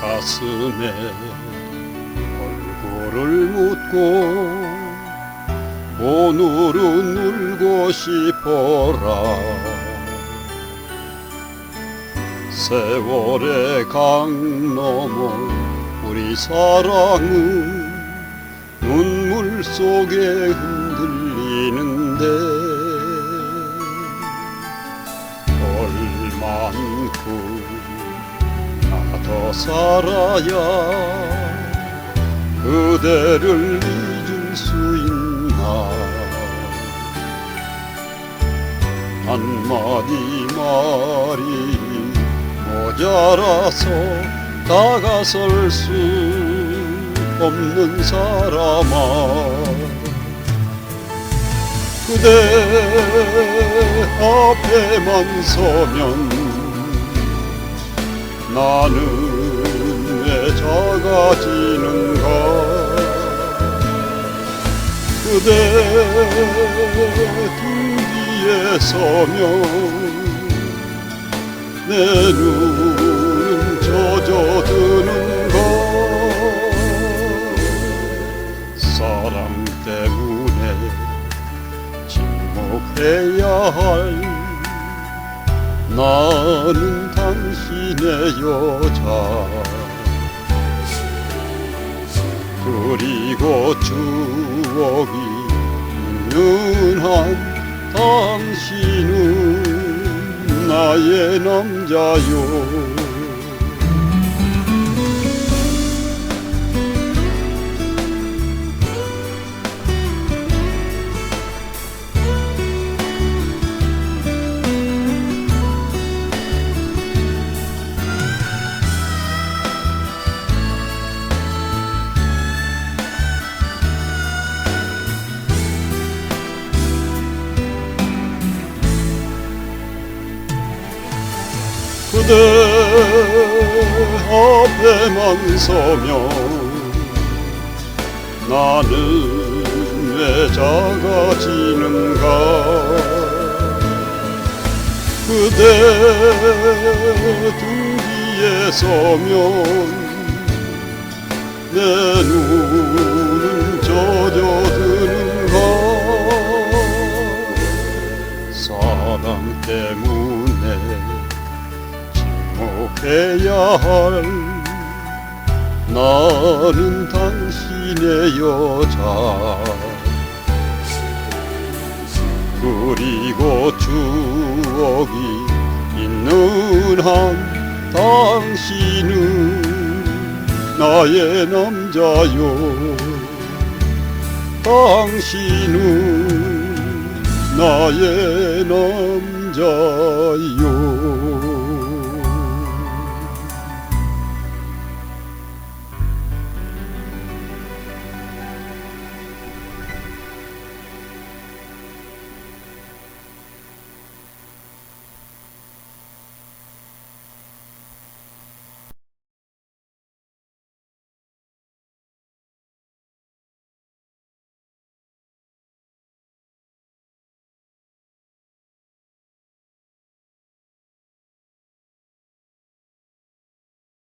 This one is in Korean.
가슴에 얼굴을 묻고 오늘은 울고 싶어라. 세월의 강 너머 우리 사랑은 눈물 속에 흔들 살아야 그대를 잊을 수 있나? 한마디 말이 모자라서 다가설 수 없는 사람아. 그대 앞에만 서면 나는 왜 작아지는가 그대 등 뒤에 서면 내 눈은 젖어드는가 사랑 때문에 침묵해야 할 나는 당신의 여자 그리고 추억이 있는 한 당신은 나의 남자요 그대 앞에만 서면 나는 왜 작아지는가? 그대 등 뒤에 서면 내 눈은 젖어드는가? 사랑 때문에 해야 할 나는 당신의 여자. 그리고 추억이 있는 한 당신은 나의 남자요. 당신은 나의 남자요